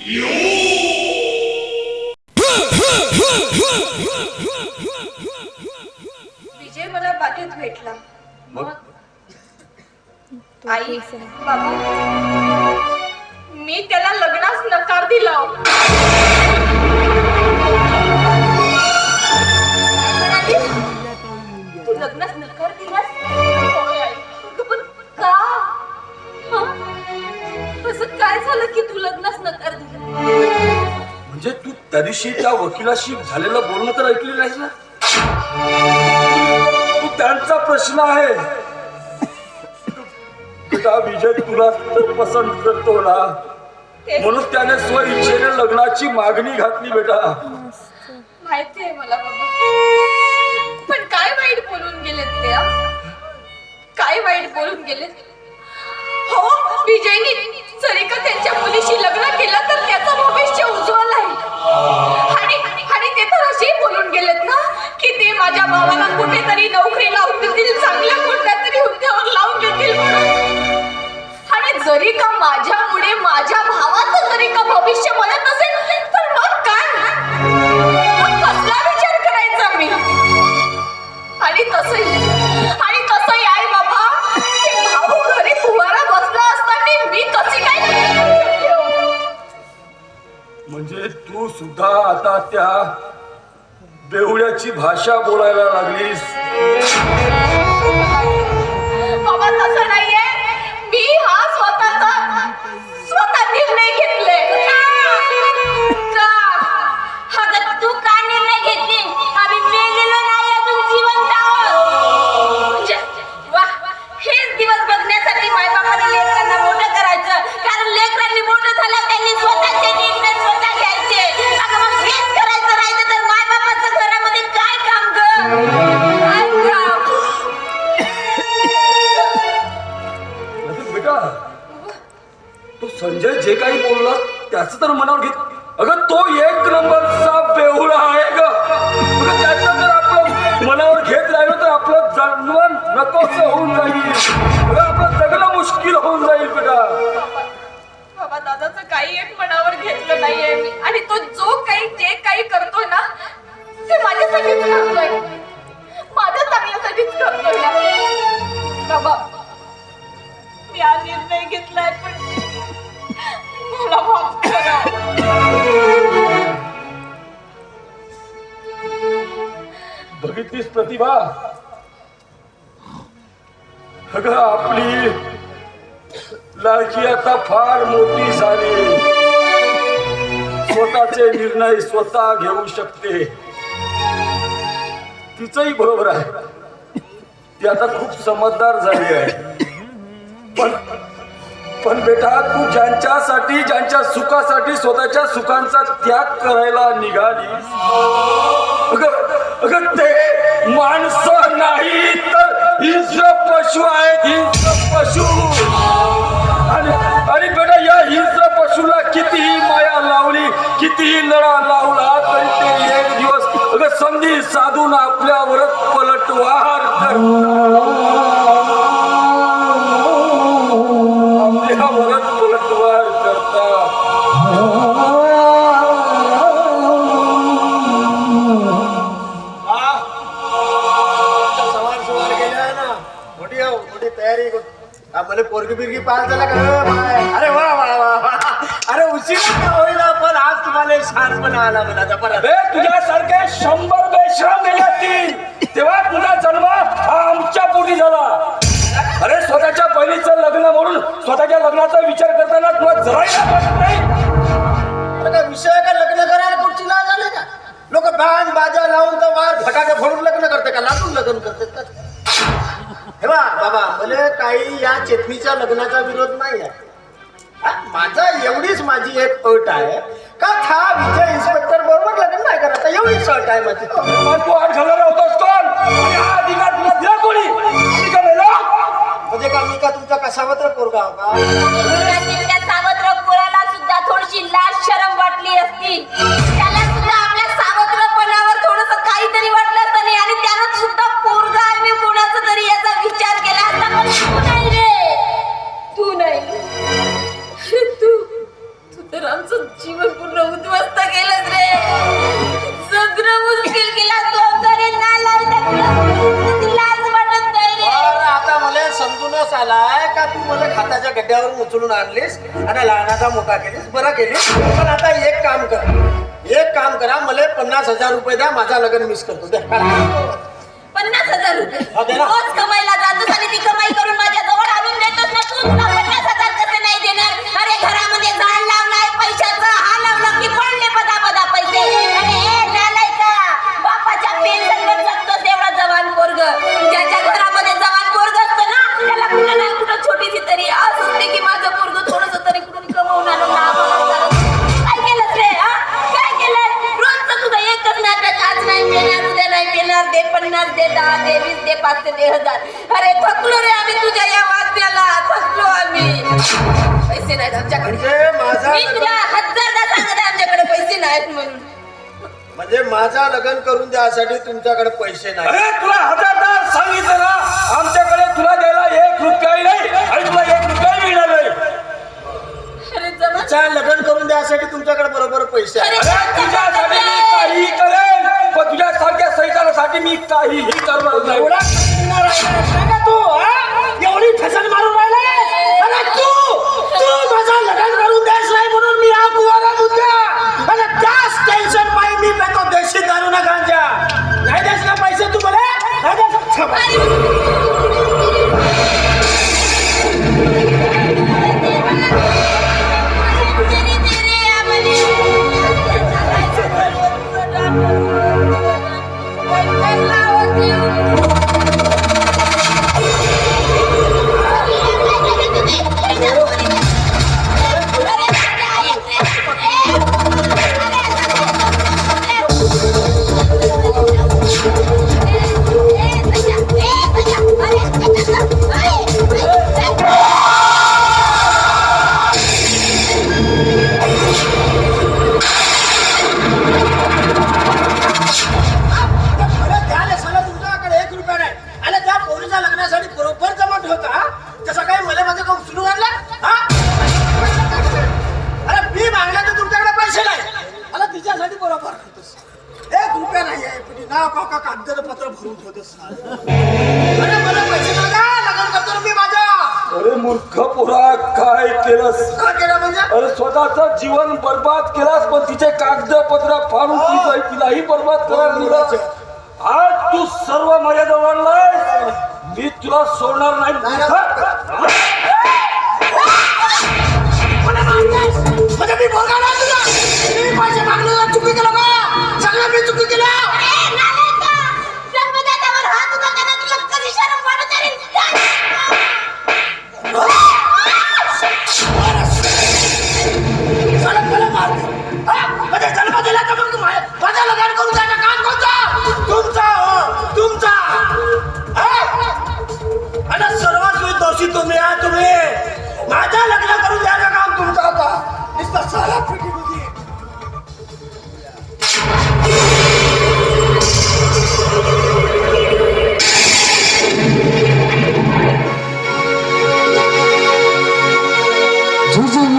विजय मला बागेत भेटला. मग? आई बाबा. मी त्याला लग्नास नकार दिला. दिवशी त्या वकिलाशी झालेलं बोलणं तर ऐकली नाहीस ना? तू त्यांचा प्रश्न आहे. बेटा विजय तुला पसंत करतो ना. म्हणून त्याने स्व इच्छेने लग्नाची मागणी घातली बेटा. माहिती आहे मला बाबा. पण काय वाईट बोलून गेलेत ते काय वाईट बोलून गेलेत? हो विजयनी जरी का त्यांच्या मुलीशी लग्न केलं तर त्याचं भविष्य उज्ज्वल आहे. आणि आणि ते तर असे बोलून गेलेत ना की ते माझ्या भावाला कुठेतरी नोकरी लावून देतील चांगल्या कोणत्या तरी हुद्द्यावर लावून देतील आणि जरी का माझ्यामुळे माझ्या भावाचं बेवड्याची भाषा बोलायला लागलीस. बाबा तसं नाहीये. मी हा स्वतःचा स्वतः निर्णय का तो संजय जे काही बोलला त्याच तर मनावर घेत. अगं तो एक नंबरचा बेहुळा आहे ग. त्याचं जर आपलं मनावर घेत राहिलो तर आपलं जन्मन नकोस होऊन जाईल. आपलं जगणं मुश्किल होऊन जाईल बेटा. बाबा दादाचं काही एक मनावर घेतलं नाहीये मी. आणि तो जो काही जे काही करतोय ना ते माझ्यासाठीच करतोय. माझ्या चांगल्यासाठीच करतोय. बाबा हा निर्णय घेतलाय पण मला माफ करा. बघितलीस प्रतिभा? अगं आपली लाडकी आता फार मोठी झाली. स्वतःचे निर्णय स्वतः घेऊ शकते. तिचंही बरोबर आहे. ती आता खूप समजदार झाली आहे. पण पण बेटा तू ज्यांच्यासाठी ज्यांच्या सुखासाठी स्वतःच्या सुखांचा त्याग करायला निघाली. अगं अगं ते माणसं नाही तर हिंस्र पशु आहेत हिंस्र पशु आणि आणि बेटा या हिंस्र पशुला कितीही माया लावली कितीही लढा लावला तरी ते एक दिवस अगं संधी साधून आपल्या पास झाला का? अरे वा वा वा वा. अरे उशीर होईना पण आज तुम्हाला शहाणपणा आला मला जबरदस्त अरे तुझ्यासारखे शंभर बेश्रम गेले असतील तेव्हा तुझा जन्म हा आमच्या पोटी झाला. अरे स्वतःच्या बहिणीचं लग्न म्हणून स्वतःच्या लग्नाचा विचार करताना तुला जराही नाही? अरे काय विषय का? लग्न करायला कुठची लाज झाले का? लोक बँड बाजा लावून तर वार फटाके फोडून लग्न करते का? लाटून लग्न करते का? हे बा बाबा मला काही या चेतनीच्या लग्नाचा विरोध नाही आहे हा, माझा एवढीच माझी एक अट आहे. का हा विजय इन्स्पेक्टर बरोबर लग्न नाही करायचं एवढीच अट आहे माझी. पण तू आठ घालणार होतास कोण? आणि हा अधिकार तुला दिला कोणी? अधिकार दिला? म्हणजे का मी का तुमचा कसावत्र पोरगा हो का? आलाय का तू मला खाताच्या गड्ड्यावर उचलून आणलीस आणि लहानाचा मोठा केलीस बरं केलीस पण आता एक काम कर एक काम करा मला पन्नास हजार रुपये द्या माझा लग्न मिस करतो द्या. पन्नास हजार रुपये. रोज कमाईला जातोस आणि ती कमाई करून वीस दे पाचशे दे हजार अरे थकलो रे आम्ही तुझ्या या वागण्याला थकलो आम्ही पैसे नाहीत आमच्याकडे मी तुला हजारदा सांगत आमच्याकडे पैसे नाहीत म्हणून म्हणजे माझा लग्न करून द्यासाठी तुमच्याकडे पैसे नाही अरे तुला हजारदार सांगितलं ना आमच्याकडे तुला द्यायला एक रुपयाही नाही आणि तुला एक रुपयाही मिळणार नाही तिच्या लग्न करून द्यासाठी तुमच्याकडे बरोबर पैसे आहे अरे तुझ्यासाठी मी काहीही करेन पण तुझ्या सारख्या मी काहीही करणार नाही. अरे भरून अरे मला पैसे नका लग्न करतो ना मी माझा अरे मूर्ख पोरा काय केलंस? का केला म्हणजे? अरे स्वतःच जीवन बर्बाद केलास पण तिचे कागदपत्र फाडून तिचं तिलाही बर्बाद करायला निघायचं. आज तू सर्व माझ्याजवळ आणलाय मी तुला सोडणार नाही. मूर्ख. मला मारतायस? म्हणजे मी बोलगा नाही तुला. मी पैसे मागलो 조선